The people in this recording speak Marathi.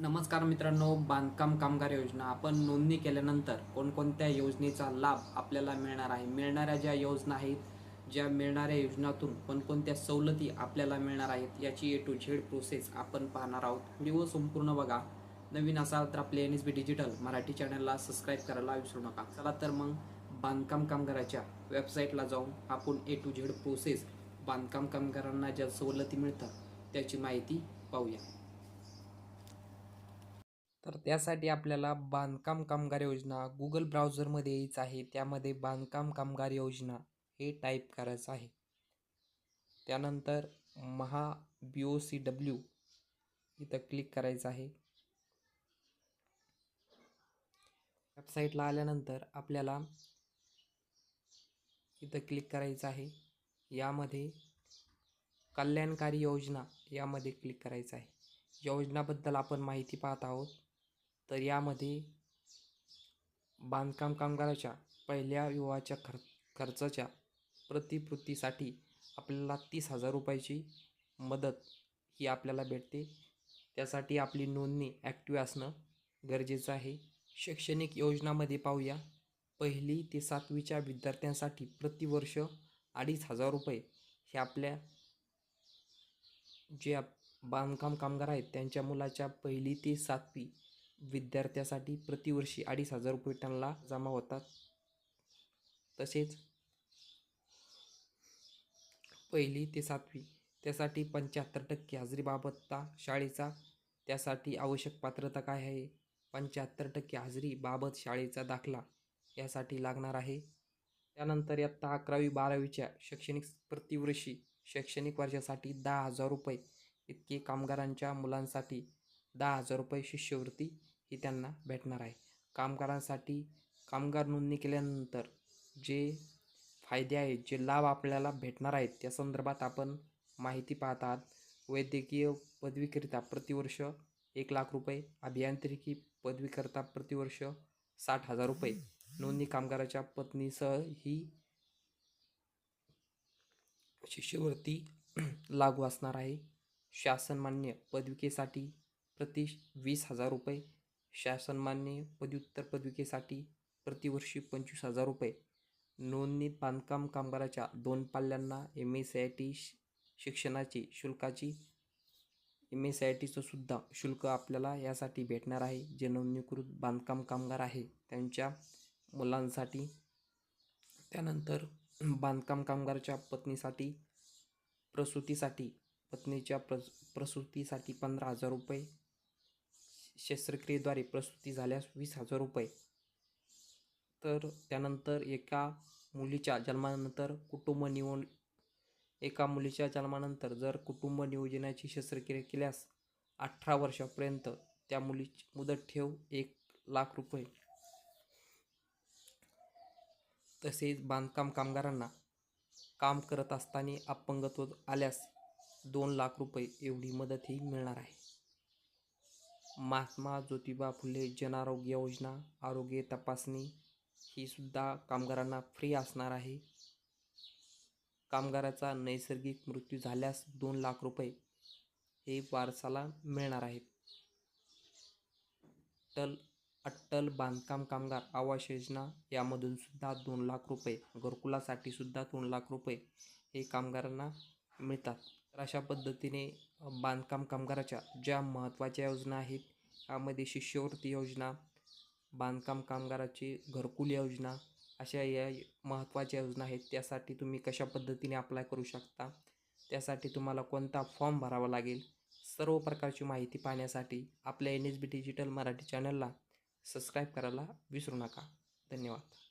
नमस्कार मित्रांनो बांधकाम कामगार योजना. आपण नोंदणी केल्यानंतर कोणकोणत्या योजनेचा लाभ आपल्याला मिळणार आहे? मिळणाऱ्या ज्या योजना आहेत ज्या मिळणाऱ्या योजनातून कोणकोणत्या सवलती आपल्याला मिळणार आहेत याची ए टू झेड प्रोसेस आपण पाहणार आहोत. व्हिडिओ संपूर्ण बघा. नवीन असाल तर आपले N S B digital Marathi चॅनलला सबस्क्राईब करायला विसरू नका. चला तर मग बांधकाम कामगाराच्या वेबसाईटला जाऊन आपण ए टू झेड प्रोसेस बांधकाम कामगारांना ज्या सवलती मिळतात त्याची माहिती पाहूया. तर त्यासाठी आपल्याला बांधकाम कामगार योजना गुगल ब्राउझरमध्ये यायचं आहे. त्यामध्ये बांधकाम कामगार योजना हे टाईप करायचं आहे. त्यानंतर Maha B O C W इथं क्लिक करायचं आहे. वेबसाईटला आल्यानंतर आपल्याला इथं क्लिक करायचं आहे. यामध्ये कल्याणकारी योजना यामध्ये क्लिक करायचं आहे. योजनाबद्दल आपण माहिती पाहत आहोत. तर यामध्ये बांधकाम कामगाराच्या पहिल्या विवाहाच्या खर खर्चाच्या प्रतिपूर्तीसाठी आपल्याला तीस हजार रुपयाची मदत ही आपल्याला भेटते. त्यासाठी आपली नोंदणी ॲक्टिव्ह असणं गरजेचं आहे. शैक्षणिक योजनामध्ये पाहूया. पहिली ते सातवीच्या विद्यार्थ्यांसाठी प्रतिवर्ष अडीच हजार रुपये हे आपल्या जे बांधकाम कामगार आहेत त्यांच्या मुलाच्या पहिली ते सातवी विद्यार्थ्यासाठी प्रतिवर्षी अडीच हजार रुपये त्यांना जमा होतात. तसेच पहिली ते सातवी त्यासाठी पंच्याहत्तर टक्के हजेरीबाबतचा शाळेचा त्यासाठी आवश्यक पात्रता काय आहे? पंच्याहत्तर टक्के हजेरीबाबत शाळेचा दाखला यासाठी लागणार आहे. त्यानंतर इयत्ता अकरावी बारावीच्या शैक्षणिक प्रतिवर्षी शैक्षणिक वर्षासाठी दहा हजार रुपये इतके कामगारांच्या मुलांसाठी दहा हजार रुपये शिष्यवृत्ती ही त्यांना भेटणार आहे. कामगारांसाठी कामगार नोंदणी केल्यानंतर जे फायदे आहेत जे लाभ आपल्याला भेटणार आहेत त्या संदर्भात आपण माहिती पाहत आहात वैद्यकीय पदवीकरिता प्रतिवर्ष एक लाख रुपये अभियांत्रिकी पदवीकरिता प्रतिवर्ष साठ हजार रुपये. नोंदणी कामगाराच्या पत्नीसह ही शिष्यवृत्ती लागू असणार आहे. शासनमान्य पदविकेसाठी प्रति वीस हजार रुपये. शासनमान्य पदव्युत्तर पदविकेसाठी प्रतिवर्षी पंचवीस हजार रुपये. नोंदणीत बांधकाम कामगाराच्या दोन पाल्यांना एम एस आय टी शिक्षणाची शुल्काची एम एस आय टीचं सुद्धा शुल्क आपल्याला यासाठी भेटणार आहे. जे नोंदणीकृत बांधकाम कामगार आहे त्यांच्या मुलांसाठी. त्यानंतर बांधकाम कामगाराच्या पत्नीसाठी प्रसूतीसाठी पत्नीच्या प्रस प्रसूतीसाठी पंधरा हजार रुपये. शस्त्रक्रियेद्वारे प्रसूती झाल्यास वीस हजार रुपये. तर त्यानंतर एका मुलीच्या जन्मानंतर कुटुंब निवड एका मुलीच्या जन्मानंतर जर कुटुंब नियोजनाची शस्त्रक्रिया केल्यास अठरा वर्षापर्यंत त्या मुलीची मुदत ठेव एक लाख रुपये. तसेच बांधकाम कामगारांना काम करत असताना अपंगत्व आल्यास दोन लाख रुपये एवढी मदतही मिळणार आहे. महात्मा ज्योतिबा फुले जन आरोग्य योजना आरोग्य तपासणी ही सुद्धा कामगारांना फ्री असणार आहे. कामगाराचा नैसर्गिक मृत्यू झाल्यास दोन लाख रुपये हे वारसाला मिळणार आहेत. टल अट्टल बांधकाम कामगार आवास योजना यामधून सुद्धा दोन लाख रुपये घरकुलासाठी सुद्धा दोन लाख रुपये हे कामगारांना मिळतात. तर अशा पद्धतीने बांधकाम कामगाराच्या ज्या महत्त्वाच्या योजना आहेत यामध्ये शिष्यवृत्ती योजना बांधकाम कामगाराची घरकुल योजना अशा या महत्त्वाच्या योजना आहेत त्यासाठी तुम्ही कशा पद्धतीने अप्लाय करू शकता? त्यासाठी तुम्हाला कोणता फॉर्म भरावा लागेल? सर्व प्रकारची माहिती पाहण्यासाठी आपल्या N S B digital Marathi चॅनलला सबस्क्राईब करायला विसरू नका. धन्यवाद.